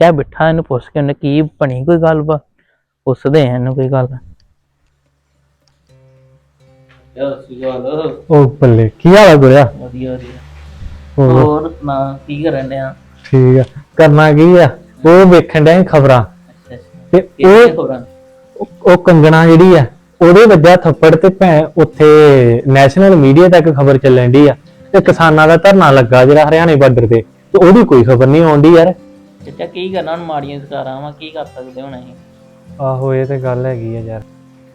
ਚਾਚਾ ਬਿਠਾ ਇਹਨੂੰ ਪੁੱਛ ਕੇ ਉਹਨੇ ਕੀ ਬਣੀ ਕੋਈ ਗੱਲ ਵਾ? ਪੁੱਛਦੇ ਆ ਇਹਨੂੰ ਕੋਈ ਗੱਲ। ਯਾਰ ਸਿਗਾਲ ਉਹ ਬੱਲੇ ਕੀ ਹਾਲ ਆ ਗੁਰਿਆ? ਵਧੀਆ ਵਧੀਆ। ਹੋਰ? ਹੋਰ ਨਾ ਕੀ ਕਰਨ ਡਿਆ? ਠੀਕ ਆ। ਕਰਨਾ ਕੀ ਆ? ਉਹ ਵੇਖਣ ਡਿਆ ਖਬਰਾਂ। ਅੱਛਾ ਅੱਛਾ। ਤੇ ਇਹ ਉਹ ਹੋਰਾਂ ਉਹ ਕੰਗਣਾ ਜਿਹੜੀ ਆ ਉਹਦੇ ਵੱਜਾ ਥੱਪੜ ਤੇ ਭੈ ਉੱਥੇ ਨੈਸ਼ਨਲ ਮੀਡੀਆ ਤੱਕ ਖਬਰ ਚੱਲਣ ਦੀ ਆ। ਤੇ ਕਿਸਾਨਾਂ ਦਾ ਧਰਨਾ ਲੱਗਾ ਜਿਹੜਾ ਹਰਿਆਣੇ ਬਾਰਡਰ ਤੇ। ਤੇ ਉਹਦੀ ਕੋਈ ਖਬਰ ਨਹੀਂ ਆਉਂਦੀ ਯਾਰ। ਚਾਚਾ ਕੀ ਕਰਨਾ ਹੁਣ ਮਾੜੀਆਂ ਸਰਕਾਰਾਂ ਵਾ? ਕੀ ਕਰ ਸਕਦੇ ਹੁਣ ਅਸੀਂ? ਆਹੋ ਇਹ ਤੇ ਗੱਲ ਹੈਗੀ ਆ ਯਾਰ।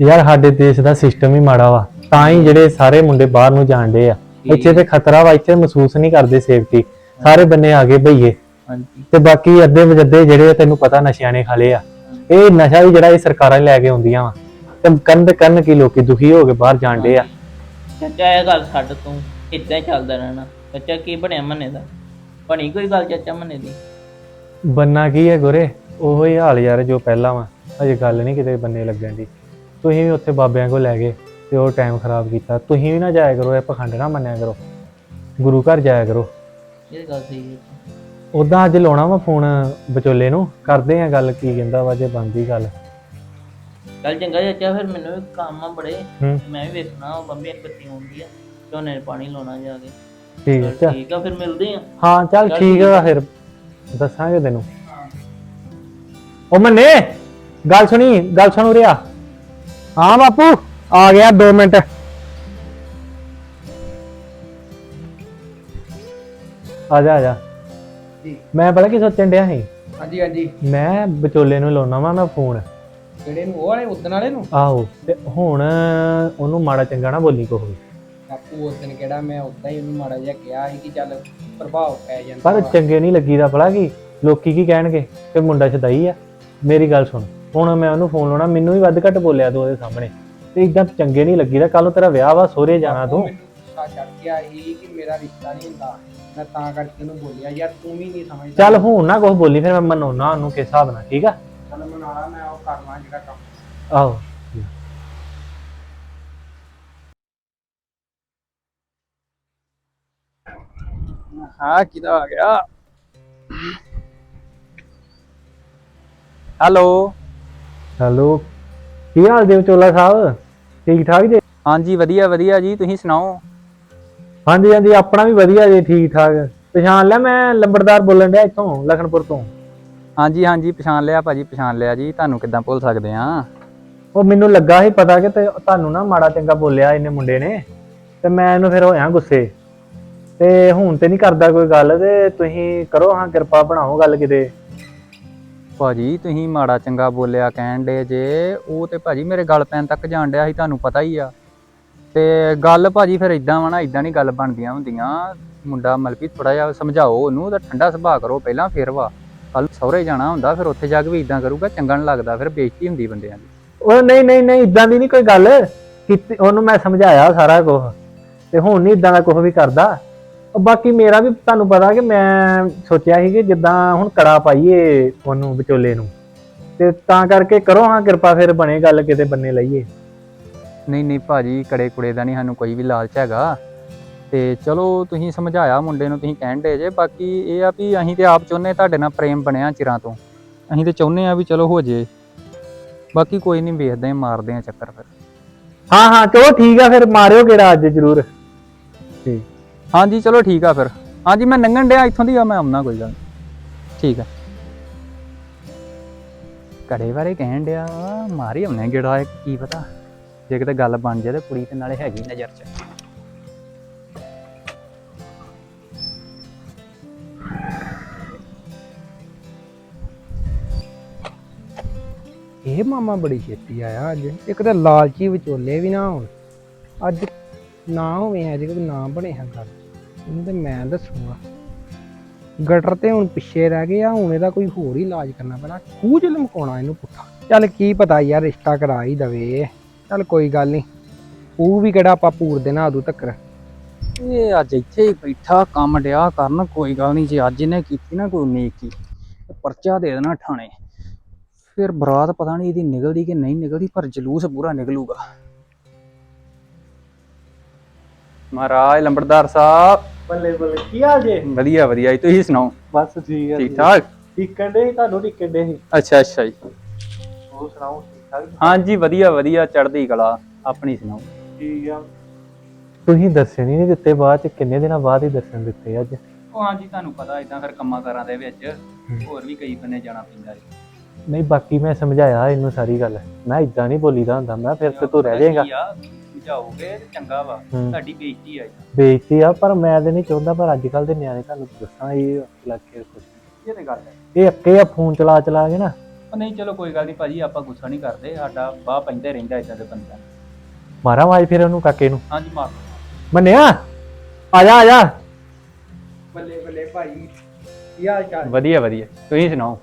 ਯਾਰ ਸਾਡੇ ਦੇਸ਼ ਦਾ ਸਿਸਟਮ ਹੀ ਮਾੜਾ ਵਾ। ਤਾਂ ਹੀ ਜਿਹੜੇ ਸਾਰੇ ਮੁੰਡੇ ਬਾਹਰ ਨੂੰ ਜਾਣਦੇ ਆ। ਇੱਥੇ ਤੇ ਖਤਰਾ ਵਾ ਇੱਥੇ ਮਹਿਸੂਸ ਨਹੀਂ ਕਰਦੇ ਸੇਫਟੀ ਸਾਰੇ ਬੰਨੇ ਆ ਗਏ ਭਈਏ ਹਾਂਜੀ। ਤੇ ਬਾਕੀ ਅੱਧੇ ਵਜੱਦੇ ਜਿਹੜੇ ਤੈਨੂੰ ਪਤਾ ਨਸ਼ਿਆਂ ਨੇ ਖਾਲੇ ਆ। ਇਹ ਨਸ਼ਾ ਵੀ ਜਿਹੜਾ ਇਹ ਸਰਕਾਰਾਂ ਲੈ ਕੇ ਆਉਂਦੀਆਂ ਵਾ। ਤੇ ਕਰਨ ਤੇ ਕਰਨ ਕੀ ਲੋਕੀ ਦੁਖੀ ਹੋ ਕੇ ਬਾਹਰ ਜਾਣਦੇ ਆ। ਚਾਚਾ ਇਹ ਗੱਲ ਛੱਡ ਤੂੰ। ਇਦਾਂ ਹੀ ਚੱਲਦਾ ਰਹਿਣਾ। ਚਾਚਾ ਕੀ ਬਣਿਆ ਮੰਨੇ ਦਾ? ਬਣੀ ਕੋਈ ਗੱਲ ਚਾਚਾ ਮੰਨੇ ਦੀ? ਬੰਨਾ ਕੀ ਹੈ ਗੁਰੇ? ਉਹੋ ਹੀ ਹਾਲ ਯਾਰ ਜੋ ਪਹਿਲਾਂ ਵਾ। ਅਜੇ ਗੱਲ ਨਹੀਂ ਕਿਤੇ ਬੰਨੇ ਲੱਗਣ ਦੀ। ਤੁਸੀਂ ਵੀ ਉੱਥੇ ਬਾਬਿਆਂ ਕੋਲ ਲੈ ਗਏ ਤੇ ਉਹ ਟਾਈਮ ਖਰਾਬ ਕੀਤਾ। ਤੁਸੀਂ ਵੀ ਨਾ ਜਾਇਆ ਕਰੋ ਇਹ ਪਖੰਡ ਨਾ ਮੰਨਿਆ ਕਰੋ। ਗੁਰੂ ਘਰ ਜਾਇਆ ਕਰੋ। ਇਹ ਗੱਲ ਸਹੀ ਹੈ। ਉਦਾਂ ਅੱਜ ਲਾਉਣਾ ਵਾ ਫੋਨ ਵਿਚੋਲੇ ਨੂੰ। ਕਰਦੇ ਆ ਗੱਲ ਕੀ ਕਹਿੰਦਾ ਵਾ ਜੇ ਬੰਦੀ ਗੱਲ। ਚੱਲ ਚੰਗਾ ਚਾਚਾ ਫਿਰ ਮੈਨੂੰ ਵੀ ਕੰਮ ਆ ਬੜੇ। ਹੂੰ। ਮੈਂ ਵੀ ਵੇਖਣਾ ਉਹ ਬੰਬੀ ਬੱਤੀ ਆਉਂਦੀ ਆ। ਝੋਨੇ ਨੂੰ ਪਾਣੀ ਲਾਉਣਾ ਜਾ ਕੇ। ਠੀਕ ਹੈ ਚੱਲ ਠੀਕ ਆ ਫਿਰ ਮਿਲਦੇ ਆ। ਹਾਂ ਚੱਲ ਠੀਕ ਆ। ਫਿਰ ਦੱਸਾਂਗੇ ਤੈਨੂੰ। ਉਹ ਮੰਨੇ ਗੱਲ ਸੁਣੀ ਗੱਲ ਸੁਣ ਰਿਆ ਹਾਂ ਬਾਪੂ ਆ ਗਿਆ 2 ਮਿੰਟ। ਆ ਜਾ ਆ ਜਾ। ਮੈਂ ਪਤਾ ਕੀ ਸੋਚਣ ਡਿਆ ਸੀ? ਹਾਂਜੀ ਹਾਂਜੀ। ਮੈਂ ਵਿਚੋਲੇ ਨੂੰ ਲਾਉਣਾ ਵਾ ਮੈਂ ਫੋਨ। ਕਿਹੜੇ ਨੂੰ? ਉਹ ਵਾਲੇ ਉਦਣ ਵਾਲੇ ਨੂੰ? ਆਹੋ ਤੇ ਹੁਣ ਉਹਨੂੰ ਮਾੜਾ ਚੰਗਾ ਨਾ ਬੋਲੀ ਕੋਈ ਆਪੂ ਉਸ ਦਿਨ ਕਿਹੜਾ ਮੈਂ ਉਦਾਂ ਹੀ ਉਹਨੂੰ ਮਾੜਾ ਜਿਹਾ ਕਿਹਾ ਸੀ ਕਿ ਚੱਲ ਪ੍ਰਭਾਵ ਪੈ ਜਾਂਦਾ ਪਰ ਵਾ। ਚੰਗੇ ਨਹੀਂ ਲੱਗੀਦਾ ਭਲਾ ਕੀ ਲੋਕੀ ਕੀ ਕਹਿਣਗੇ ਕਿ ਮੁੰਡਾ ਛਦਾਈ ਆ। ਮੇਰੀ ਗੱਲ ਸੁਣ ਹੁਣ ਮੈਂ ਉਹਨੂੰ ਫੋਨ ਲਾਉਣਾ ਮੈਨੂੰ ਵੀ ਵੱਧ ਘੱਟ ਬੋਲਿਆ ਤੂੰ ਉਹਦੇ ਸਾਹਮਣੇ। ਤੇ ਇਦਾਂ ਚੰਗੇ ਨਹੀਂ ਲੱਗੀਦਾ ਕੱਲ ਨੂੰ ਤੇਰਾ ਵਿਆਹ ਵਾ ਸਹੁਰੇ ਜਾਣਾ ਤੂੰ। ਮੈਨੂੰ ਗੁੱਸਾ ਚੜ ਗਿਆ ਸੀ ਕਿ ਮੇਰਾ ਰਿਸ਼ਤਾ ਨਹੀਂ ਹੁੰਦਾ। ਮੈਂ ਤਾਂ ਕਰਕੇ ਉਹਨੂੰ ਬੋਲਿਆ ਯਾਰ ਤੂੰ ਵੀ ਨਹੀਂ ਸਮਝਦਾ। ਚੱਲ ਹੁਣ ਨਾ ਕੁਝ ਬੋਲੀ ਫਿਰ ਮੈਂ ਮਨਾਉਣਾ ਉਹਨੂੰ ਕਿਸ ਹਿਸਾਬ ਨਾਲ ਠੀਕ ਆ? ਚੱਲ ਮਨਾਲਾ ਮੈਂ ਉਹ ਕਰ ਲਾਂ ਜਿਹੜਾ ਕੰਮ। ਆਹੋ। ਹਾਂ ਕਿਦਾ ਆ ਗਿਆ? ਹੈਲੋ? ਹੈਲੋ ਕੀ ਹਾਲ ਜੀ ਚੋਲਾ ਸਾਹਿਬ? ਠੀਕ ਠਾਕ ਜੀ? ਹਾਂਜੀ ਵਧੀਆ ਵਧੀਆ ਜੀ ਤੁਸੀਂ ਸੁਣਾਓ? ਹਾਂਜੀ ਹਾਂਜੀ ਆਪਣਾ ਵੀ ਵਧੀਆ ਜੀ ਠੀਕ ਠਾਕ। ਪਛਾਣ ਲਿਆ ਮੈਂ ਲੰਬੜਦਾਰ ਬੋਲਣ ਡਿਆ ਇੱਥੋਂ ਲਖਨਪੁਰ ਤੋਂ। ਹਾਂਜੀ ਹਾਂਜੀ ਪਛਾਣ ਲਿਆ ਭਾਜੀ ਪਛਾਣ ਲਿਆ ਜੀ ਤੁਹਾਨੂੰ ਕਿੱਦਾਂ ਭੁੱਲ ਸਕਦੇ ਆ? ਉਹ ਮੈਨੂੰ ਲੱਗਾ ਸੀ ਪਤਾ ਕਿ ਤੇ ਤੁਹਾਨੂੰ ਨਾ ਮਾੜਾ ਚੰਗਾ ਬੋਲਿਆ ਇਹਨੇ ਮੁੰਡੇ ਨੇ। ਤੇ ਮੈਂ ਇਹਨੂੰ ਫਿਰ ਹੋਇਆ ਗੁੱਸੇ। ਤੇ ਹੁਣ ਤੇ ਨਹੀਂ ਕਰਦਾ ਕੋਈ ਗੱਲ ਤੇ ਤੁਸੀਂ ਕਰੋ ਹਾਂ ਕਿਰਪਾ ਬਣਾਓ ਗੱਲ ਕਿਤੇ। ਭਾਜੀ ਤੁਸੀਂ ਮਾੜਾ ਚੰਗਾ ਬੋਲਿਆ ਕਹਿਣ ਦੇ ਜੇ ਉਹ ਤੇ ਭਾਜੀ ਮੇਰੇ ਗੱਲ ਪੈਣ ਤੱਕ ਜਾਣ ਡਿਆ ਸੀ ਤੁਹਾਨੂੰ ਪਤਾ ਹੀ ਆ। ਤੇ ਗੱਲ ਭਾਜੀ ਫਿਰ ਇਦਾਂ ਵਾ ਨਾ ਇਦਾਂ ਨਹੀਂ ਗੱਲ ਬਣਦੀਆਂ ਹੁੰਦੀਆਂ। ਮੁੰਡਾ ਮਲਕੀ ਥੋੜਾ ਜਿਹਾ ਸਮਝਾਓ ਉਹਨੂੰ ਤਾਂ ਠੰਡਾ ਸੁਭਾਅ ਕਰੋ ਪਹਿਲਾਂ ਫਿਰ ਵਾ। ਕੱਲ ਸਹੁਰੇ ਜਾਣਾ ਹੁੰਦਾ ਫਿਰ ਉੱਥੇ ਜਾ ਕੇ ਵੀ ਇਦਾਂ ਕਰੂਗਾ ਚੰਗਾ ਨਹੀਂ ਲੱਗਦਾ ਫਿਰ ਬੇਇੱਜ਼ਤੀ ਹੁੰਦੀ ਬੰਦਿਆਂ ਦੀ। ਉਹ ਨਹੀਂ ਨਹੀਂ ਨਹੀਂ ਇਦਾਂ ਦੀ ਨਹੀਂ ਕੋਈ ਗੱਲ। ਕੀਤੀ ਉਹਨੂੰ ਮੈਂ ਸਮਝਾਇਆ ਸਾਰਾ ਕੁਝ ਤੇ ਹੁਣ ਨਹੀਂ ਇਦਾਂ ਦਾ ਕੁਝ ਵੀ ਕਰਦਾ। ਉਹ ਬਾਕੀ ਮੇਰਾ ਵੀ ਤੁਹਾਨੂੰ ਪਤਾ ਕਿ ਮੈਂ ਸੋਚਿਆ ਸੀ ਕਿ ਜਿੱਦਾਂ ਹੁਣ ਕੜਾ ਪਾਈਏ ਉਹਨੂੰ ਵਿਚੋਲੇ ਨੂੰ। ਤੇ ਤਾਂ ਕਰਕੇ ਕਰੋ ਹਾਂ ਕਿਰਪਾ ਫਿਰ ਬਣੇ ਗੱਲ ਕਿਤੇ ਬੰਨੇ ਲਈਏ। ਨਹੀਂ ਨਹੀਂ ਭਾਜੀ ਕੜੇ ਕੁੜੇ ਦਾ ਨਹੀਂ ਸਾਨੂੰ ਕੋਈ ਵੀ ਲਾਲਚ ਹੈਗਾ। ਤੇ ਚਲੋ ਤੁਸੀਂ ਸਮਝਾਇਆ ਮੁੰਡੇ ਨੂੰ ਤੁਸੀਂ ਕਹਿਣ ਦੇ ਜੇ। ਬਾਕੀ ਇਹ ਆ ਵੀ ਅਸੀਂ ਤੇ ਆਪ ਚਾਹੁੰਦੇ ਤੁਹਾਡੇ ਨਾਲ ਪ੍ਰੇਮ ਬਣਿਆ ਚਿਰਾਂ ਤੋਂ। ਅਸੀਂ ਤੇ ਚਾਹੁੰਦੇ ਆ ਵੀ ਚਲੋ ਹੋ ਜੇ। ਬਾਕੀ ਕੋਈ ਨਹੀਂ ਵੇਖਦੇ ਆਂ, ਮਾਰਦੇ ਆ ਚੱਕਰ ਫਿਰ। ਹਾਂ ਹਾਂ ਚਲੋ ਠੀਕ ਆ ਫਿਰ ਮਾਰਿਓ ਕਿਹੜਾ ਅੱਜ ਜ਼ਰੂਰ। ਠੀਕ। ਹਾਂਜੀ, ਚਲੋ ਠੀਕ ਆ ਫਿਰ। ਹਾਂਜੀ, ਮੈਂ ਨੰਗਣ ਡਿਆ, ਇੱਥੋਂ ਦੀ ਆ, ਮੈਂ ਆਉਣਾ ਕੋਈ ਗੱਲ ਨੀ। ਠੀਕ ਆ। ਘੜੇ ਬਾਰੇ ਕਹਿਣ ਡਿਆ, ਮਾਰੀ ਆਉਣੇ ਗੇੜਾ, ਇੱਕ ਕੀ ਪਤਾ। ਜੇ ਕਿਤੇ ਗੱਲ ਬਣ ਜਾਏ ਤੇ ਕੁੜੀ ਤੇ ਨਾਲੇ ਹੈਗੀ ਨਜ਼ਰ 'ਚ। ਇਹ ਮਾਮਾ ਬੜੀ ਛੇਤੀ ਆਇਆ ਅੱਜ। ਇੱਕ ਤਾਂ ਲਾਲਚੀ ਵਿਚੋਲੇ ਵੀ ਨਾ ਹੋਣ। ਅੱਜ ਨਾ ਹੋਵੇ, ਅੱਜ ਕੋਈ ਨਾ ਬਣੇ ਹਾਂ ਗੱਲ। ਇਹਨੂੰ ਤੇ ਮੈਂ ਦੱਸੂਗਾ। ਗਟਰ ਤੇ ਹੁਣ ਪਿੱਛੇ ਰਹਿ ਗਏ ਆ, ਹੁਣ ਇਹਦਾ ਕੋਈ ਹੋਰ ਹੀ ਇਲਾਜ ਕਰਨਾ ਪੈਣਾ। ਖੂਹ ਚ ਲਮਕਾਉਣਾ ਇਹਨੂੰ ਪੁੱਠਾ। ਚੱਲ ਕੀ ਪਤਾ ਯਾਰ, ਰਿਸ਼ਤਾ ਕਰਾ ਹੀ ਦਵੇ। ਚੱਲ ਕੋਈ ਗੱਲ ਨਹੀਂ ਉਹ ਵੀ ਕਿਹੜਾ ਆਪਾਂ ਪੂਰ ਦੇਣਾ ਅਦੂ ਤੱਕ ਇਹ ਅੱਜ ਇੱਥੇ ਹੀ ਬੈਠਾ, ਕੰਮ ਡਿਆ ਕਰਨ, ਕੋਈ ਗੱਲ ਨਹੀਂ ਜੇ ਅੱਜ ਇਹਨੇ ਕੀਤੀ ਨਾ, ਕੋਈ ਨੇਕੀ ਤੇ ਪਰਚਾ ਦੇ ਦੇਣਾ ਥਾਣੇ। ਫਿਰ ਬਰਾਤ ਪਤਾ ਨਹੀਂ ਇਹਦੀ ਨਿਕਲਦੀ ਕਿ ਨਹੀਂ ਨਿਕਲਦੀ, ਪਰ ਜਲੂਸ ਪੂਰਾ ਨਿਕਲੂਗਾ। ਮਹਾਰਾਜ ਲੰਬੜਦਾਰ ਸਾਹਿਬ। ਬੱਲੇ ਬੱਲੇ ਕੀ ਹਾਲ ਜੇ? ਵਧੀਆ ਵਧੀਆ ਜੀ ਤੁਸੀਂ ਸੁਣਾਓ? ਬਸ ਠੀਕ ਠੀਕ? ਠਾਕ ਟਿਕਣ ਦੇ ਤੁਹਾਨੂੰ ਟਿਕਣ ਦੇ ਸੀ। ਅੱਛਾ ਅੱਛਾ ਜੀ। ਉਹ ਸੁਣਾਓ ਠੀਕ ਠਾਕ ਹਾਂਜੀ ਵਧੀਆ ਵਧੀਆ ਚੜ੍ਹਦੀ ਕਲਾ ਆਪਣੀ ਸੁਣਾਓ। ਠੀਕ ਆ। ਤੁਸੀਂ ਦੱਸੇ ਨਹੀਂ ਦਿੱਤੇ ਬਾਅਦ ਚ ਕਿੰਨੇ ਦਿਨਾਂ ਬਾਅਦ ਹੀ ਦੱਸਣ ਦਿੱਤੇ ਅੱਜ? ਉਹ ਹਾਂਜੀ ਤੁਹਾਨੂੰ ਪਤਾ ਇਦਾਂ ਫਿਰ ਕੰਮਾਂ ਕਾਰਾਂ ਦੇ ਵਿੱਚ ਹੋਰ ਵੀ ਕਈ ਬੰਨੇ ਜਾਣਾ ਪੈਂਦਾ ਜੀ। ਨਹੀਂ ਬਾਕੀ ਮੈਂ ਸਮਝਾਇਆ ਇਹਨੂੰ ਸਾਰੀ ਗੱਲ। ਮੈਂ ਇਦਾਂ ਨਹੀਂ ਬੋਲੀਦਾ ਹੁੰਦਾ ਮੈਂ ਫਿਰ ਤੇ ਤੂੰ ਰਹਿ ਜਾਏਗਾ। ਸਮਝਾਓਗੇ ਤੇ ਚੰਗਾ ਵਾ। ਹੂੰ। ਤੁਹਾਡੀ ਬੇਇੱਜ਼ਤੀ ਆ ਬੇਇੱਜ਼ਤੀ ਆ ਪਰ ਮੈਂ ਤੇ ਨਹੀਂ ਚਾਹੁੰਦਾ ਪਰ ਅੱਜ ਕੱਲ ਦੇ ਨਿਆਣੇ ਤੁਹਾਨੂੰ ਦੱਸਾਂ ਇਹ ਲੱਗ ਕੇ ਕੁਛ ਇਹ ਤੇ ਗੱਲ ਹੈ। ਇਹ ਅੱਕੇ ਆ ਫੋਨ ਚਲਾ ਚਲਾ ਕੇ ਨਾ। ਉਹ ਨਹੀਂ ਚਲੋ ਕੋਈ ਗੱਲ ਨਹੀਂ ਭਾਜੀ ਆਪਾਂ ਗੁੱਸਾ ਨਹੀਂ ਕਰਦੇ ਸਾਡਾ ਬਾਹ ਪੈਂਦਾ ਹੀ ਰਹਿੰਦਾ ਇਦਾਂ ਦੇ ਬੰਦਿਆਂ ਨੂੰ। ਮਾਰਾ ਫਿਰ ਉਹਨੂੰ ਕਾਕੇ ਨੂੰ? ਹਾਂਜੀ ਮਾਰ ਮੰਨਿਆ? ਆ ਜਾ ਆ ਜਾ। ਬੱਲੇ ਬੱਲੇ ਭਾਈ ਕੀ ਹਾਲ ਚਾਲ? ਵਧੀਆ ਵਧੀਆ। ਤੁਸੀਂ ਸੁਣਾਓ?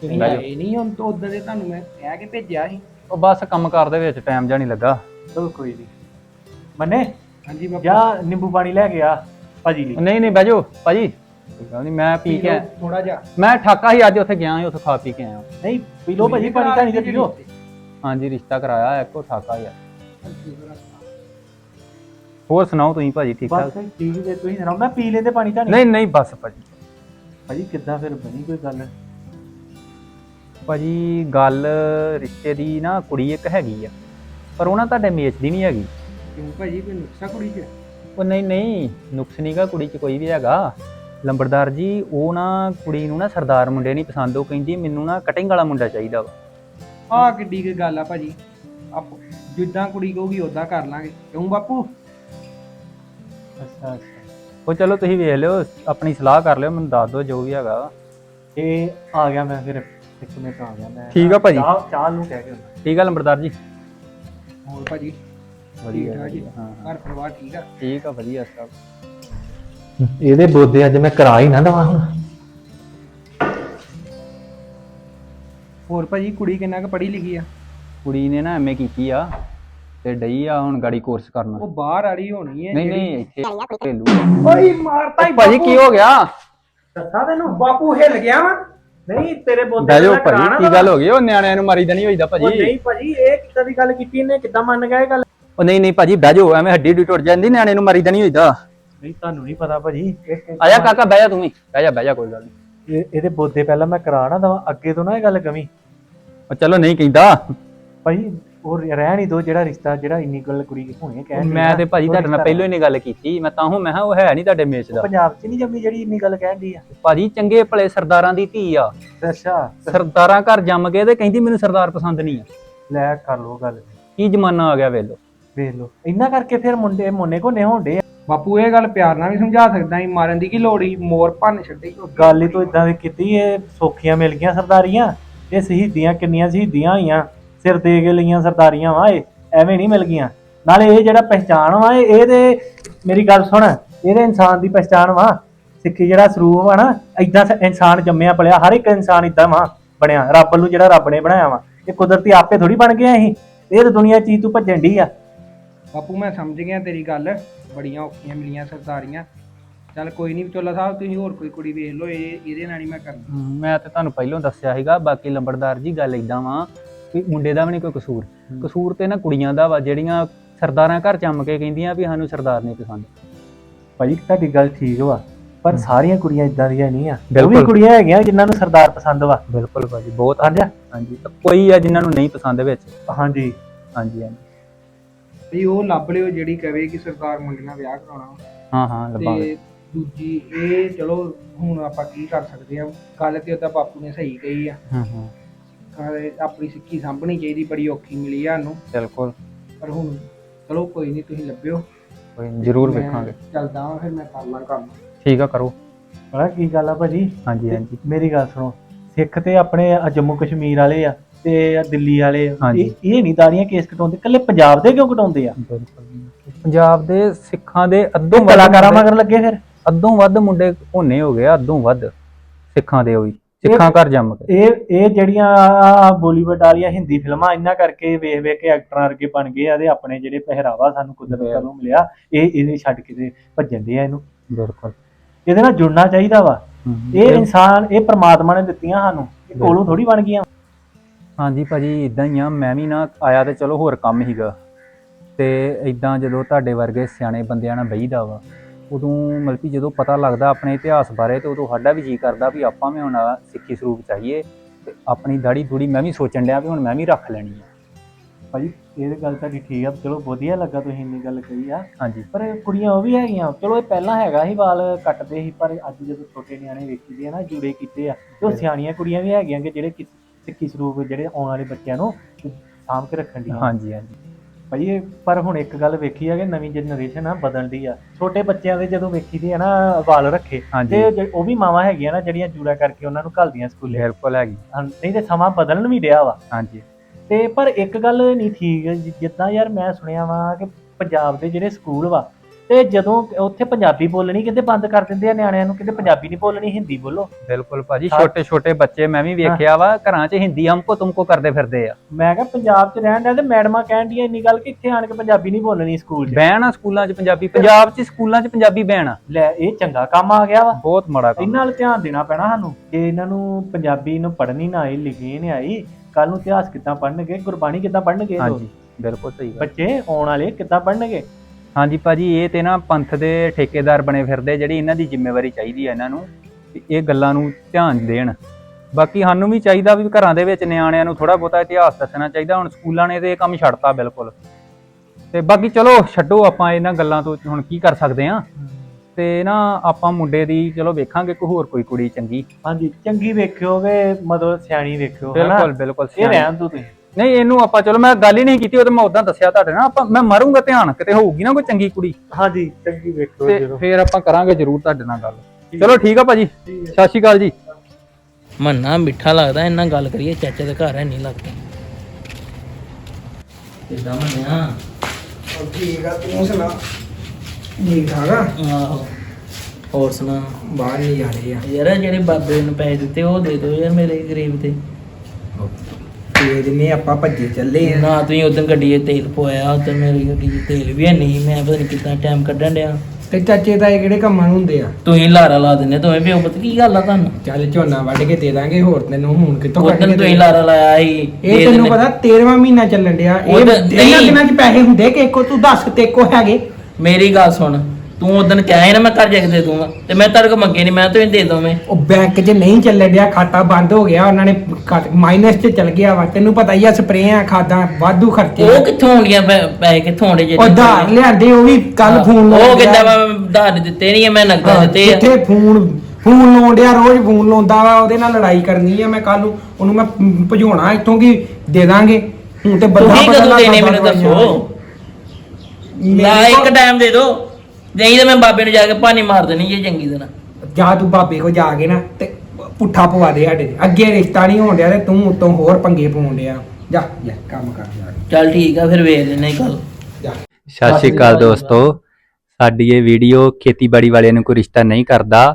ਤੁਸੀਂ ਬਹਿ ਜਾਓ। ਆਏ ਨਹੀਂ ਹੁਣ ਤੋਂ ਉਦੋਂ ਦੇ ਤੁਹਾਨੂੰ ਮੈਂ ਕਹਿ ਕੇ ਭੇਜਿਆ ਸੀ। ਉਹ ਬਸ ਕੰਮ ਕਾਰ ਦੇ ਵਿੱਚ ਟਾਈਮ ਜਾਂ ਨਹੀਂ ਲੱਗਾ। ਚਲੋ ਕੋਈ ਨਹੀਂ ਮੰਨੇ? ਹਾਂਜੀ ਬਾਪੂ। ਜਾ ਨਿੰਬੂ ਪਾਣੀ ਲੈ ਕੇ ਆ ਭਾਜੀ ਲਈ। ਨਹੀਂ ਨਹੀਂ ਬਹਿ ਜਾਓ ਭਾਜੀ। ਕੋਈ ਗੱਲ ਨਹੀਂ ਮੈਂ ਪੀ ਕੇ ਆਇਆ। ਥੋੜਾ ਜਿਹਾ। ਮੈਂ ਠਾਕਾ ਹੀ ਅੱਜ ਉੱਥੇ ਗਿਆ ਸੀ ਉੱਥੇ ਖਾ ਪੀ ਕੇ ਆਇਆ। ਨਹੀਂ ਪੀ ਲਓ ਭਾਜੀ ਪਾਣੀ ਤਾਂ ਨਹੀਂ ਤੇ ਪੀਓ ਹਾਂਜੀ ਰਿਸ਼ਤਾ ਕਰਾਇਆ ਇੱਕੋ ਠਾਕਾ ਹੀ ਆ। ਹੋਰ ਸੁਣਾਓ ਤੁਸੀਂ ਭਾਜੀ ਠੀਕ ਬਸ ਠਾਕ? ਠੀਕ ਜੇ ਤੁਸੀਂ ਸੁਣਾਓ। ਮੈਂ ਪੀ ਲੈਂਦੇ ਪਾਣੀ ਤਾਂ ਨਹੀਂ। ਨਹੀਂ ਨਹੀਂ ਬਸ ਭਾਜੀ। ਭਾਜੀ ਕਿੱਦਾਂ ਫਿਰ ਬਣੀ ਕੋਈ ਗੱਲ? ਭਾਜੀ ਗੱਲ ਰਿਸ਼ਤੇ ਦੀ ਨਾ ਕੁੜੀ ਇੱਕ ਹੈਗੀ ਆ ਪਰ ਉਹ ਨਾ ਤੁਹਾਡੇ ਮੇਚ ਦੀ ਨਹੀਂ ਹੈਗੀ। ਕਿਉਂ? ਭਾਜੀ ਕੋਈ ਨੁਕਸਾ ਕੁੜੀ ਚ? ਉਹ ਨਹੀਂ ਨਹੀਂ ਨੁਕਸ ਨਹੀਂਗਾ ਕੁੜੀ 'ਚ ਕੋਈ ਵੀ ਹੈਗਾ। ਲੰਬੜਦਾਰ ਜੀ ਉਹ ਨਾ ਕੁੜੀ ਨੂੰ ਨਾ ਸਰਦਾਰ ਮੁੰਡੇ ਨਹੀਂ ਪਸੰਦ ਉਹ ਕਹਿੰਦੀ ਮੈਨੂੰ ਨਾ ਕਟਿੰਗ ਵਾਲਾ ਮੁੰਡਾ ਚਾਹੀਦਾ ਵਾ। ਆਹ ਕਿੱਡੀ ਕੀ ਗੱਲ ਆ ਭਾਜੀ। ਆਪ ਜਿੱਦਾਂ ਕੁੜੀ ਕਹੂਗੀ ਉਦਾਂ ਕਰ ਲਾਂਗੇ। ਕਿਉਂ ਬਾਪੂ? ਅੱਛਾ ਅੱਛਾ। ਉਹ ਚਲੋ ਤੁਸੀਂ ਵੇਖ ਲਿਓ ਆਪਣੀ ਸਲਾਹ ਕਰ ਲਿਓ ਮੈਨੂੰ ਦੱਸ ਦਿਓ ਜੋ ਵੀ ਹੈਗਾ ਇਹ ਆ ਗਿਆ ਮੈਂ ਫਿਰ ਇੱਕ ਮਿੰਟ ਆ ਗਿਆ ਮੈਂ। ਠੀਕ ਆ ਭਾਜੀ। ਚਾਹ ਚਾਹ ਨੂੰ ਕਹਿ ਕੇ। ਠੀਕ ਆ ਲੰਬੜਦਾਰ ਜੀ। ਹੋਰ ਭਾਜੀ? ਵਧੀਆ ਠੀਕ ਠਾਕ ਜੀ। ਵਧੀਆ, ਹਾਂ ਹਾਂ। ਘਰ ਪਰਿਵਾਰ ਠੀਕ ਆ? ਠੀਕ ਆ ਵਧੀਆ ਸਭ। ਇਹਦੇ ਬੋਦੇ ਅੱਜ ਮੈਂ ਕਰਾ ਹੀ ਨਾ ਦਵਾਂ ਹੁਣ। ਹੋਰ ਭਾਜੀ ਕੁੜੀ ਕਿੰਨਾ ਕੁ ਪੜ੍ਹੀ ਲਿਖੀ ਆ? ਕੁੜੀ ਨੇ ਨਾ ਐਮਏ ਕੀਤੀ ਆ ਤੇ ਡਈ ਆ ਹੁਣ ਗਾੜੀ ਕੋਰਸ ਕਰਨਾ। ਉਹ ਬਾਹਰ ਰਹੀ ਹੋਣੀ ਹੈ ਨਹੀਂ ਨਹੀਂ ਇੱਥੇ ਘਰੇਲੂ। ਓਏ ਮਾਰਤਾ ਹੀ ਭਾਜੀ ਕੀ ਹੋ ਗਿਆ? ਦੱਸਾਂ ਤੈਨੂੰ ਬਾਪੂ ਹਿੱਲ ਗਿਆ ਵਾ। ਨਹੀਂ ਤੇਰੇ ਬੋਦੇ ਬਹਿ ਜਾਓ ਭਾਜੀ ਕੀ ਗੱਲ ਹੋ ਗਈ? ਉਹ ਨਿਆਣਿਆਂ ਨੂੰ ਮਾਰੀ ਤਾਂ ਨਹੀਂ ਹੋਈਦਾ ਭਾਜੀ। ਨਹੀਂ ਭਾਜੀ ਇਹ ਕਿੱਦਾਂ ਦੀ ਗੱਲ ਕੀਤੀ ਇਹਨੇ ਕਿੱਦਾਂ ਮੰਨ ਗਿਆ ਇਹ ਗੱਲ? ਉਹ ਨਹੀਂ ਨਹੀਂ ਭਾਜੀ ਬਹਿ ਜਾਓ ਐਵੇਂ ਹੱਡੀ ਡੀ ਟੁੱਟ ਜਾਂਦੀ ਨਿਆਣੇ ਨੂੰ ਮਾਰੀ ਤਾਂ ਨਹੀਂ ਹੋਈਦਾ ਨਹੀਂ ਤੁਹਾਨੂੰ ਨਹੀਂ ਪਤਾ ਭਾਜੀ। ਇਹ- ਕਾਕਾ ਬਹਿ ਜਾ ਤੂੰ ਵੀ। ਬਹਿ ਜਾ ਬਹਿ ਜਾ ਕੋਈ ਗੱਲ ਨਹੀਂ। ਇਹ- ਇਹਦੇ ਬੋਦੇ ਪਹਿਲਾਂ ਮੈਂ ਕਰਾ ਨਾ ਦਵਾਂ ਅੱਗੇ ਤੋਂ ਨਾ ਇਹ ਗੱਲ ਕਮੀ ਉਹ ਚਲੋ ਨਹੀਂ ਕਹਿੰਦਾ। ਭਾਜੀ ਉਹ ਰਹਿ ਨਹੀਂ ਦੋ ਜਿਹੜਾ ਰਿਸ਼ਤਾ ਜਿਹੜਾ ਇੰਨੀ ਗੱਲ ਕੁੜੀ ਹੋਣੀ ਹੈ ਕਹਿਣ ਦੀ ਮੈਂ ਤੇ ਭਾਜੀ ਤੁਹਾਡੇ ਨਾਲ ਪਹਿਲਾਂ ਹੀ ਨਹੀਂ ਗੱਲ ਕੀਤੀ। ਮੈਂ ਤਾਂ ਹੂੰ ਮੈਂ ਕਿਹਾ ਉਹ ਹੈ ਨਹੀਂ ਤੁਹਾਡੇ ਮੇਚ ਦਾ। ਪੰਜਾਬ 'ਚ ਨਹੀਂ ਜੰਮੀ ਜਿਹੜੀ ਇੰਨੀ ਗੱਲ ਕਹਿਣ ਦੀ ਆ। ਭਾਜੀ ਚੰਗੇ ਭਲੇ ਸਰਦਾਰਾਂ ਦੀ ਧੀ ਆ। ਅੱਛਾ। ਸਰਦਾਰਾਂ ਘਰ ਜੰਮ ਕੇ ਤੇ ਕਹਿੰਦੀ ਮੈਨੂੰ ਸਰਦਾਰ ਪਸੰਦ ਨਹੀਂ ਆ। ਲੈ ਕਰ ਲੋ ਗੱਲ। ਕੀ ਜ਼ਮਾਨਾ ਆ ਗਿਆ ਵੇਖ ਲਓ। ਇੰਨਾ ਕਰਕੇ ਫਿਰ ਮੁੰਡੇ, ਮੋਨੇ ਕੋਨੇ ਹੋਣਦੇ ਆ। ਬਾਪੂ, ਇਹ ਗੱਲ ਪਿਆਰ ਨਾਲ ਵੀ ਸਮਝਾ ਸਕਦਾ ਸੀ, ਮਾਰਨ ਦੀ ਕੀ ਲੋੜ ਸੀ? ਮੋਰ ਭੰਨ ਛੱਡੇ। ਗੱਲ ਹੀ ਤੋਂ ਇਦਾਂ ਦੀ ਕੀਤੀ ਇਹ ਸੌਖੀਆਂ ਮਿਲ ਗਈਆਂ ਸਰਦਾਰੀਆਂ। ਇਹ ਸ਼ਹੀਦੀਆਂ ਕਿੰਨੀਆਂ ਸ਼ਹੀਦੀਆਂ ਹੋਈਆਂ, ਸਿਰ ਦੇ ਕੇ ਲਈਆਂ ਸਰਦਾਰੀਆਂ ਵਾ ਇਹ, ਐਵੇਂ ਨਹੀਂ ਮਿਲ ਗਈਆਂ। ਨਾਲੇ ਇਹ ਜਿਹੜਾ ਪਹਿਚਾਣ ਵਾ ਇਹ, ਇਹਦੇ, ਮੇਰੀ ਗੱਲ ਸੁਣ, ਇਹਦੇ ਇਨਸਾਨ ਦੀ ਪਹਿਚਾਣ ਵਾ। ਸਿੱਖੀ ਜਿਹੜਾ ਸਰੂਪ ਆ ਨਾ ਇਦਾਂ ਇਨਸਾਨ ਜੰਮਿਆ ਪਲਿਆ, ਹਰ ਇੱਕ ਇਨਸਾਨ ਇਦਾਂ ਵਾ ਬਣਿਆ। ਰੱਬ ਨੂੰ ਜਿਹੜਾ ਰੱਬ ਨੇ ਬਣਾਇਆ ਵਾ। ਇਹ ਕੁਦਰਤੀ ਆਪੇ ਥੋੜੀ ਬਣ ਗਿਆ ਅਸੀਂ। ਇਹ ਤਾਂ ਦੁਨੀਆ ਚੀਜ਼ ਤੂੰ ਭੱਜਣ ਦੀ ਆ। ਬਾਪੂ ਮੈਂ ਸਮਝ ਗਿਆ ਤੇਰੀ ਗੱਲ। ਬੜੀਆਂ ਔਖੀਆਂ ਮਿਲੀਆਂ ਸਰਦਾਰੀਆਂ ਚੱਲ ਕੋਈ ਨਹੀਂ ਵਿਚੋਲਾ ਸਾਹਿਬ ਤੁਸੀਂ ਹੋਰ ਕੋਈ ਕੁੜੀ ਵੇਖ ਲਓ ਇਹ ਇਹਦੇ ਨਾਲ ਹੀ ਮੈਂ ਕਰਨਾ। ਹਮ, ਮੈਂ ਤੇ ਤੁਹਾਨੂੰ ਪਹਿਲਾਂ ਦੱਸਿਆ ਸੀਗਾ ਬਾਕੀ ਲੰਬੜਦਾਰ ਜੀ ਗੱਲ ਇਦਾਂ ਵਾ ਕਿ ਮੁੰਡੇ ਦਾ ਵੀ ਨਹੀਂ ਕੋਈ ਕਸੂਰ। ਕਸੂਰ ਤੇ ਨਾ ਕੁੜੀਆਂ ਦਾ ਵਾ ਜਿਹੜੀਆਂ ਸਰਦਾਰਾਂ ਘਰ ਜੰਮ ਕੇ ਕਹਿੰਦੀਆਂ ਵੀ ਸਾਨੂੰ ਸਰਦਾਰ ਨਹੀਂ ਪਸੰਦ। ਭਾਈ ਤੁਹਾਡੀ ਗੱਲ ਠੀਕ ਵਾ ਪਰ ਸਾਰੀਆਂ ਕੁੜੀਆਂ ਇਦਾਂ ਦੀਆਂ ਨਹੀਂ ਆ। ਉਹ ਵੀ ਬਿਲਕੁਲ। ਕੁੜੀਆਂ ਹੈਗੀਆਂ ਜਿਨ੍ਹਾਂ ਨੂੰ ਸਰਦਾਰ ਪਸੰਦ ਵਾ। ਬਿਲਕੁਲ ਭਾਜੀ ਬਹੁਤ ਹਾਂਜੀ ਹਾਂਜੀ ਤਾਂ ਕੋਈ ਆ ਜਿਨ੍ਹਾਂ ਨੂੰ ਨਹੀਂ ਪਸੰਦ ਵਿੱਚ। ਹਾਂਜੀ। ਹਾਂਜੀ ਹਾਂਜੀ। ਵੀ ਉਹ ਲੱਭ ਲਿਓ ਜਿਹੜੀ ਕਵੇ ਕਿ ਸਰਦਾਰ ਮੁੰਡੇ ਨਾਲ ਵਿਆਹ ਕਰਾਉਣਾ। ਹਾਂ ਹਾਂ ਲੱਭਾਂਗੇ। ਤੇ ਦੂਜੀ ਇਹ ਚਲੋ ਹੁਣ ਆਪਾਂ ਕੀ ਕਰ ਸਕਦੇ ਆ ਗੱਲ ਤੇ ਉਹਦਾ ਬਾਪੂ ਨੇ ਸਹੀ ਕਹੀ ਆ। ਹਾਂ ਹਾਂ। ਕਹਿੰਦੇ ਆਪਣੀ ਸਿੱਖੀ ਸਾਂਭਣੀ ਚਾਹੀਦੀ ਬੜੀ ਔਖੀ ਮਿਲੀ ਆ ਸਾਨੂੰ ਬਿਲਕੁਲ। ਪਰ ਹੁਣ ਚਲੋ ਕੋਈ ਨਹੀਂ ਤੁਸੀਂ ਲੱਭਿਓ। ਕੋਈ ਨੀ, ਜ਼ਰੂਰ ਮੈਂ ਵੇਖਾਂਗੇ। ਚੱਲਦਾ ਫਿਰ ਮੈਂ ਕਰ ਲਾਂ ਕੰਮ। ਠੀਕ ਆ ਕਰੋ। ਪਤਾ ਕੀ ਗੱਲ ਆ ਭਾਜੀ? ਹਾਂਜੀ ਹਾਂਜੀ। ਮੇਰੀ ਗੱਲ ਸੁਣੋ ਸਿੱਖ ਤੇ ਆਪਣੇ ਆ ਜੰਮੂ ਕਸ਼ਮੀਰ ਵਾਲੇ ਆ। ਤੇ ਆ ਦਿੱਲੀ ਵਾਲੇ। ਹਾਂਜੀ। ਇਹ ਇਹ ਨਹੀਂ ਦਾੜੀਆਂ ਕੇਸ ਕਟਾਉਂਦੇ ਕੱਲੇ ਪੰਜਾਬ ਦੇ ਕਿਉਂ ਕਟਾਉਂਦੇ ਆ? ਪੰਜਾਬ ਦੇ ਸਿੱਖਾਂ ਦੇ ਅੱਧੋਂ ਵੱਧ ਕਲਾਕਾਰਾਂ ਮੁੰਡੇ- ਮਗਰ ਲੱਗੇ ਫਿਰ? ਅੱਧੋਂ ਵੱਧ ਮੁੰਡੇ ਹੋਨੇ ਹੋ ਗਏ ਆ, ਅੱਧੋਂ ਵੱਧ ਸਿੱਖਾਂ ਦੇ ਉਹ ਵੀ ਸਿੱਖਾਂ ਘਰ ਜੰਮ ਕੇ। ਇਹ ਇਹ ਜਿਹੜੀਆਂ ਬਾਲੀਵੁੱਡ ਵਾਲੀਆਂ ਹਿੰਦੀ ਫਿਲਮਾਂ ਇਹਨਾਂ ਕਰਕੇ ਵੇਖ ਵੇਖ ਕੇ ਐਕਟਰਾਂ ਵਰਗੇ ਬਣ ਗਏ ਆ ਤੇ ਆਪਣੇ ਜਿਹੜੇ ਪਹਿਰਾਵਾ ਸਾਨੂੰ ਕੁਦਰਤ। ਵੱਲੋਂ ਮਿਲਿਆ ਇਹ ਇਹਦੇ ਛੱਡ ਕੇ ਤੇ ਭੱਜਣ ਦੇ ਆ ਇਹਨੂੰ। ਬਿਲਕੁਲ। ਇਹਦੇ ਨਾਲ ਜੁੜਨਾ ਚਾਹੀਦਾ ਵਾ। ਇਹ ਇਨਸਾਨ ਇਹ ਪ੍ਰਮਾਤਮਾ ਨੇ ਦਿੱਤੀਆਂ ਸਾਨੂੰ ਇਹ ਕੋਲੋਂ ਥੋੜੀ ਬਣ ਗਈਆਂ। ਹਾਂਜੀ ਭਾਜੀ ਇਦਾਂ ਹੀ ਆ ਮੈਂ ਵੀ ਨਾ ਆਇਆ ਤੇ ਚਲੋ ਹੋਰ ਕੰਮ ਹੀਗਾ ਤੇ ਇਦਾਂ ਜਦੋਂ ਤੁਹਾਡੇ ਵਰਗੇ ਸਿਆਣੇ ਬੰਦਿਆਂ ਨਾਲ ਬਈਦਾ ਵਾ ਉਦੋਂ ਮਤਲਬ ਕਿ ਜਦੋਂ ਪਤਾ ਲੱਗਦਾ ਆਪਣੇ ਇਤਿਹਾਸ ਬਾਰੇ ਤੇ ਉਦੋਂ ਸਾਡਾ ਵੀ ਜੀ ਕਰਦਾ ਵੀ ਆਪਾਂ ਵੀ ਹੁਣ ਸਿੱਖੀ ਸਰੂਪ ਚਾਹੀਏ ਤੇ ਆਪਣੀ ਦਾੜੀ ਦੂੜੀ ਮੈਂ ਵੀ ਸੋਚਣ ਡਿਆ ਵੀ ਹੁਣ ਮੈਂ ਵੀ ਰੱਖ ਲੈਣੀ ਆ। ਭਾਜੀ ਇਹ ਤਾਂ ਗੱਲ ਤੁਹਾਡੀ ਠੀਕ ਆ ਚਲੋ ਵਧੀਆ ਲੱਗਾ ਤੁਸੀਂ ਇੰਨੀ ਗੱਲ ਕਹੀ ਆ। ਹਾਂਜੀ। ਪਰ ਕੁੜੀਆਂ ਉਹ ਵੀ ਹੈਗੀਆਂ ਚਲੋ ਇਹ ਪਹਿਲਾਂ ਹੈਗਾ ਸੀ ਵਾਲ ਕੱਟਦੇ ਸੀ ਪਰ ਅੱਜ ਜਦੋਂ ਛੋਟੇ ਨਿਆਣੇ ਵੇਖੀਦੇ ਆ ਨਾ ਜੁੜੇ ਕੀਤੇ ਆ ਤੇ ਉਹ ਸਿਆਣੀਆਂ ਕੁੜੀਆਂ ਵੀ ਹੈਗੀਆਂ ਕਿ ਜਿਹੜੇ ਕਿ- ਸਿੱਖੀ ਸਰੂਪ ਜਿਹੜੇ ਆਉਣ ਵਾਲੇ ਬੱਚਿਆਂ ਨੂੰ ਸਾਂਭ ਕੇ ਰੱਖਣ ਦੀਆਂ ਹਾਂਜੀ ਹਾਂਜੀ। ਭਾਈ ਇਹ ਪਰ ਹੁਣ ਇੱਕ ਗੱਲ ਵੇਖੀ ਆ ਕਿ ਨਵੀਂ ਜਨਰੇਸ਼ਨ ਆ ਬਦਲਦੀ ਆ। ਛੋਟੇ ਬੱਚਿਆਂ ਦੇ ਜਦੋਂ ਵੇਖੀਦੇ ਆ ਨਾ ਵਾਲ ਰੱਖੇ ਤੇ ਜੇ- ਉਹ ਵੀ ਮਾਵਾਂ ਹੈਗੀਆਂ ਨਾ ਜਿਹੜੀਆਂ ਜੂੜਾ ਕਰਕੇ ਉਹਨਾਂ ਨੂੰ ਘੱਲਦੀਆਂ ਸਕੂਲੇ। ਬਿਲਕੁਲ ਹੈਗੀ। ਹਾਂ, ਨਹੀਂ ਤੇ ਸਮਾਂ ਬਦਲਣ ਵੀ ਡਿਆ ਵਾ। ਹਾਂਜੀ। ਤੇ ਪਰ ਇੱਕ ਗੱਲ ਨਹੀਂ ਠੀਕ ਜਿ- ਜਿੱਦਾਂ ਯਾਰ ਮੈਂ ਸੁਣਿਆ ਵਾ ਕਿ ਪੰਜਾਬ ਦੇ ਜਿਹੜੇ ਸਕੂਲ ਵਾ ਤੇ ਜਦੋਂ ਉੱਥੇ ਪੰਜਾਬੀ ਬੋਲਣੀ ਕਹਿੰਦੇ ਬੰਦ ਕਰ ਦਿੰਦੇ ਆ ਨਿਆਣਿਆਂ ਨੂੰ ਕਹਿੰਦੇ ਪੰਜਾਬੀ ਨਹੀਂ ਬੋਲਣੀ ਹਿੰਦੀ ਬੋਲੋ। ਬਿਲਕੁਲ ਭਾਜੀ। ਛੋਟੇ ਛੋਟੇ ਬੱਚੇ ਮੈਂ ਵੀ ਵੇਖਿਆ ਵਾ ਘਰਾਂ 'ਚ ਹਿੰਦੀ ਹਮਕੋ ਤੁਮਕੋ ਕਰਦੇ ਫਿਰਦੇ ਆ। ਮੈਂ ਕਿਹਾ ਪੰਜਾਬ 'ਚ ਰਹਿਣ ਦਾ ਤੇ ਮੈਡਮਾਂ ਕਹਿਣ ਦੀਆਂ ਇੰਨੀ ਗੱਲ ਕਿ ਇੱਥੇ ਆਣ ਕੇ ਪੰਜਾਬੀ ਨਹੀਂ ਬੋਲਣੀ ਸਕੂਲ 'ਚ। ਬੈਨ ਆ ਸਕੂਲਾਂ 'ਚ ਪੰਜਾਬੀ ਪੰਜਾਬ 'ਚ ਸਕੂਲਾਂ 'ਚ ਪੰਜਾਬੀ ਬੈਨ ਆ। ਲੈ ਇਹ ਚੰਗਾ ਕੰਮ ਆ ਗਿਆ ਵਾ। ਬਹੁਤ ਮਾੜਾ ਕੰਮ। ਇਹਨਾਂ ਨਾਲ ਧਿਆਨ ਦੇਣਾ ਪੈਣਾ ਸਾਨੂੰ ਜੇ ਇਹਨਾਂ ਨੂੰ ਪੰਜਾਬੀ ਨੂੰ ਪੜ੍ਹਨੀ ਨਾ ਆਈ ਲਿਖੀ ਨਹੀਂ ਆਈ। ਕੱਲ ਨੂੰ ਇਤਿਹਾਸ ਕਿੱਦਾਂ ਪੜ੍ਹਨਗੇ ਗੁਰਬਾਣੀ ਕਿੱਦਾਂ ਲੋਕ? ਹਾਂਜੀ ਬਿਲਕੁਲ ਸਹੀ ਬੱਚੇ ਆਉਣ ਵਾਲੇ ਕਿੱਦਾਂ ਪੜ੍ਹਨਗੇ? ਹਾਂਜੀ ਭਾਜੀ ਇਹ ਤੇ ਨਾ ਪੰਥ ਦੇ ਠੇਕੇਦਾਰ ਬਣੇ ਫਿਰਦੇ ਜਿਹੜੀ ਇਹਨਾਂ ਦੀ ਜ਼ਿੰਮੇਵਾਰੀ ਚਾਹੀਦੀ ਹੈ ਇਹਨਾਂ ਨੂੰ ਕਿ ਇਹ ਗੱਲਾਂ ਨੂੰ ਧਿਆਨ ਦੇਣ। ਬਾਕੀ ਸਾਨੂੰ ਵੀ ਚਾਹੀਦਾ ਵੀ ਘਰਾਂ ਦੇ ਵਿੱਚ ਨਿਆਣਿਆਂ ਨੂੰ ਥੋੜਾ ਬਹੁਤਾ ਇਤਿਹਾਸ ਦੱਸਣਾ ਚਾਹੀਦਾ ਹੁਣ ਸਕੂਲਾਂ ਨੇ ਤੇ ਇਹ ਕੰਮ ਛੱਡਤਾ ਬਿਲਕੁਲ। ਤੇ ਬਾਕੀ ਚਲੋ ਛੱਡੋ ਆਪਾਂ ਇਹਨਾਂ ਗੱਲਾਂ ਤੋਂ ਹੁਣ ਕੀ ਕਰ ਸਕਦੇ ਆ? ਤੇ ਨਾ ਆਪਾਂ ਮੁੰਡੇ ਦੀ ਚਲੋ ਵੇਖਾਂਗੇ ਕੋਈ ਹੋਰ ਕੋਈ ਕੁੜੀ ਚੰਗੀ। ਹਾਂਜੀ ਚੰਗੀ ਵੇਖਿਓਗੇ ਮਤਲਬ ਸਿਆਣੀ ਵੇਖਿਓ ਬਿਲਕੁਲ ਬਿਲਕੁਲ ਇਹ ਸਿਆਣੀ। ਰਹਿਣ ਦੋ ਤੁਸੀਂ। ਨਹੀਂ ਇਹਨੂੰ ਆਪਾਂ ਚਲੋ ਮੈਂ ਗੱਲ ਹੀ ਨਹੀਂ ਕੀਤੀ ਉਹ ਤੇ ਮੈਂ ਉਦਾਂ ਦੱਸਿਆ ਤੁਹਾਡੇ ਨਾਲ ਆਪਾਂ ਮੈਂ ਮਾਰੂੰਗਾ ਧਿਆਨ ਕਿਤੇ ਹੋਊਗੀ ਨਾ ਕੋਈ ਚੰਗੀ ਕੁੜੀ। ਹਾਂਜੀ ਚੰਗੀ ਵੇਖਿਓ ਤੇ ਜਦੋਂ ਫੇਰ ਆਪਾਂ ਕਰਾਂਗੇ ਜ਼ਰੂਰ ਤੁਹਾਡੇ ਨਾਲ ਗੱਲ। ਚਲੋ ਠੀਕ ਆ ਭਾਜੀ। ਸਤਿ ਸ਼੍ਰੀ ਅਕਾਲ ਜੀ। ਮੰਨਾ ਮਿੱਠਾ ਲੱਗਦਾ ਇਹਨਾਂ ਗੱਲ ਕਰੀਏ ਚਾਚੇ ਦੇ ਘਰ ਹੈ ਨਹੀਂ ਲੱਗਦਾ। ਕਿਦਾਂ ਮੰਨਿਆ? ਠੀਕ ਆ ਤੂੰ ਸੁਣਾ? ਠੀਕ ਠਾਕ ਆ? ਆਹੋ। ਹੋਰ ਸੁਣਾ? ਬਾਹਰ ਨਹੀਂ ਜਾ ਰਹੇ ਆ। ਯਾਰ ਆਹ ਜਿਹੜੇ ਬਾਬੇ ਨੂੰ ਪੈਸੇ ਦਿੱਤੇ ਉਹ ਦੇ ਦਿਓ ਯਾਰ ਮੇਰੇ ਗਰੀਬ ਤੇ। ਤੇ ਦਿਨੇ ਆਪਾਂ ਭੱਜੇ ਚੱਲੇ ਆ। ਨਾ ਤੁਸੀਂ ਉਦੋਂ ਗੱਡੀ 'ਚ ਤੇਲ ਪਵਾਇਆ ਉਦੋਂ ਮੇਰੀ ਗੱਡੀ 'ਚ ਤੇਲ ਵੀ ਹੈ ਨਹੀਂ ਮੈਂ ਪਤਾ ਨਹੀਂ ਕਿੰਨਾ ਟਾਈਮ ਕੱਢਣ ਡਿਆ। ਤੇ ਚਾਚੇ ਤਾਏ ਕਿਹੜੇ ਕੰਮਾਂ ਨੂੰ ਹੁੰਦੇ ਆ? ਤੁਸੀਂ ਲਾਰਾ ਲਾ ਦਿੰਦੇ ਤੁਸੀਂ ਵੀ ਪਤਾ ਕੀ ਗੱਲ ਆ ਤੁਹਾਨੂੰ? ਚੱਲ ਝੋਨਾ ਵੱਢ ਕੇ ਦੇ ਦਾਂਗੇ ਹੋਰ ਤੈਨੂੰ ਹੁਣ ਕਿੱਥੋਂ ਕੱਢ ਉਦੋਂ ਕੇ ਤੁਸੀਂ ਦੇ ਲਾਰਾ ਲਾਇਆ ਸੀ ਇਹ ਦੇ ਤੈਨੂੰ ਦਿੰਦੇ। ਪਤਾ 13ਵਾਂ ਮਹੀਨਾ ਚੱਲਣ ਡਿਆ। ਇਹ ਉਹ ਤਾਂ- ਇਹਨਾਂ ਨਹੀਂ। ਦਿਨਾਂ 'ਚ ਪੈਸੇ ਹੁੰਦੇ ਕਿ ਕੋ ਤੂੰ ਦੱਸ ਤੇ ਕੋ ਹੈਗੇ? ਮੇਰੀ ਗੱਲ ਸੁਣ ਤੂੰ ਉਦੋਂ ਕਹਿਆ ਨਾ ਮੈਂ ਘਰ ਜਾ ਕੇ ਦੇ ਦੂੰਗਾ ਤੇ ਮੈਂ ਤੇਰੇ ਕੋ ਮੰਗੇ ਨਹੀਂ ਮੈਂ ਤੈਨੂੰ ਦੇ ਦਵਾਂ। ਉਹ ਬੈਂਕ 'ਚ ਨਹੀਂ ਚੱਲਣ ਡਿਆ ਖਾਤਾ ਬੰਦ ਹੋ ਗਿਆ ਉਹਨਾਂ ਨੇ ਮਾਈਨਸ 'ਚ ਚੱਲ ਗਿਆ ਵਾ ਤੈਨੂੰ ਪਤਾ ਹੀ ਆ ਸਪਰੇਆਂ ਖਾਦਾਂ ਵਾਧੂ ਖਰਚੇ। ਉਹ ਕਿੱਥੋਂ ਆਉਂਦੀਆਂ ਪੈ- ਪੈਸੇ ਕਿੱਥੋਂ ਆਉਂਦੇ ਉਹ ਉਧਾਰ ਲਿਆਂਦੇ ਉਹ ਵੀ ਕੱਲ ਫੋਨ ਉਹ ਡਿਆ। ਮੈਂ ਉਧਾਰ ਦਿੱਤੇ ਨਹੀਂ ਮੈਂ ਨਗਦਾਂ ਦਿੱਤੇ ਆ। ਕਿੱਥੇ ਫੋਨ ਫੋਨ ਲਾਉਣ ਡਿਆ ਰੋਜ਼ ਫੋਨ ਲਾਉਂਦਾ ਵਾ ਉਹਦੇ ਨਾਲ ਲੜਾਈ ਕਰਨੀ ਆ ਮੈਂ ਕੱਲ ਨੂੰ ਉਹਨੂੰ ਮੈਂ ਭਜਾਉਣਾ ਇੱਥੋਂ ਕੀ ਦੇ ਦਾਂਗੇ। ਹੁਣ ਤੇ ਬੰਦਾ ਤੁਸੀਂ ਕਦੋਂ ਦੇਣੇ ਮੈਨੂੰ। ਦੱਸੋ। ਕੋਲ- ਇੱਕ ਟਾਈਮ ਦੇ ਦਿਓ। ਨਹੀਂ ਤਾਂ ਮੈਂ ਬਾਬੇ ਨੂੰ ਜਾ ਕੇ ਭਾਨੀ ਮਾਰ ਦੇਣੀ ਜੇ ਚੰਗੀ ਤਰ੍ਹਾਂ। ਜਾ ਤੂੰ ਬਾਬੇ ਕੋ ਜਾ ਕੇ ਨਾ ਤੇ ਪੁੱਠਾ ਪਵਾ ਦੇ ਸਾਡੇ ਤੇ। ਅੱਗੇ ਰਿਸ਼ਤਾ ਨਹੀਂ ਹੋਣ ਡਿਆ ਤੇ ਤੂੰ ਉਤੋਂ ਹੋਰ ਪੰਗੇ ਪਾਉਣ ਡਿਆ। ਜਾ ਜਾ ਕੰਮ ਕਰ ਜਾ। ਚੱਲ ਠੀਕ ਆ ਫਿਰ ਵੇਖ ਲੈਨੇ ਕੱਲ ਜਾ। ਸਤਿ ਸ਼੍ਰੀ ਅਕਾਲ ਦੋਸਤੋ। ਸਾਡੀ ਇਹ ਵੀਡੀਓ ਖੇਤੀਬਾੜੀ ਵਾਲਿਆਂ ਨੂੰ ਕੋਈ ਰਿਸ਼ਤਾ ਨਹੀਂ ਕਰਦਾ।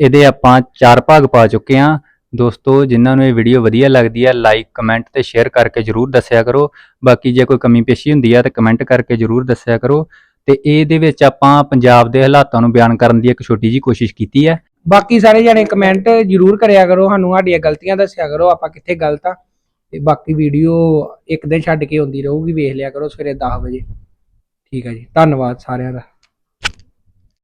ਇਹਦੇ ਆਪਾਂ ਚਾਰ ਭਾਗ ਪਾ ਚੁੱਕੇ ਹਾਂ। ਦੋਸਤੋ ਜਿਨ੍ਹਾਂ ਨੂੰ ਇਹ ਵੀਡੀਓ ਵਧੀਆ ਲੱਗਦੀ ਹੈ ਲਾਈਕ ਕਮੈਂਟ ਤੇ ਸ਼ੇਅਰ ਕਰਕੇ ਜਰੂਰ ਦੱਸਿਆ ਕਰੋ। ਬਾਕੀ ਜੇ ਕੋਈ ਕਮੀ ਪੇਸ਼ੀ ਹੁੰਦੀ ਹੈ ਤਾਂ ਕਮੈਂਟ ਕਰਕੇ ਜਰੂਰ ਦੱਸਿਆ ਕਰੋ। ਤੇ ਇਹਦੇ ਵਿੱਚ ਆਪਾਂ ਪੰਜਾਬ ਦੇ ਹਾਲਾਤਾਂ ਨੂੰ ਬਿਆਨ ਕਰਨ ਦੀ ਇੱਕ ਛੋਟੀ ਜੀ ਕੋਸ਼ਿਸ਼ ਕੀਤੀ ਹੈ। ਬਾਕੀ ਸਾਰੇ ਜਣੇ ਕਮੈਂਟ ਜਰੂਰ ਕਰਿਆ ਕਰੋ, ਸਾਨੂੰ ਸਾਡੀਆਂ ਗਲਤੀਆਂ ਦੱਸਿਆ ਕਰੋ, ਆਪਾਂ ਕਿੱਥੇ ਗਲਤ ਆ। ਤੇ ਬਾਕੀ ਵੀਡੀਓ ਇੱਕ ਦਿਨ ਛੱਡ ਕੇ ਆਉਂਦੀ ਰਹੂਗੀ, ਵੇਖ ਲਿਆ ਕਰੋ ਸਵੇਰੇ 10 ਵਜੇ। ਠੀਕ ਹੈ ਜੀ, ਧੰਨਵਾਦ ਸਾਰਿਆਂ ਦਾ।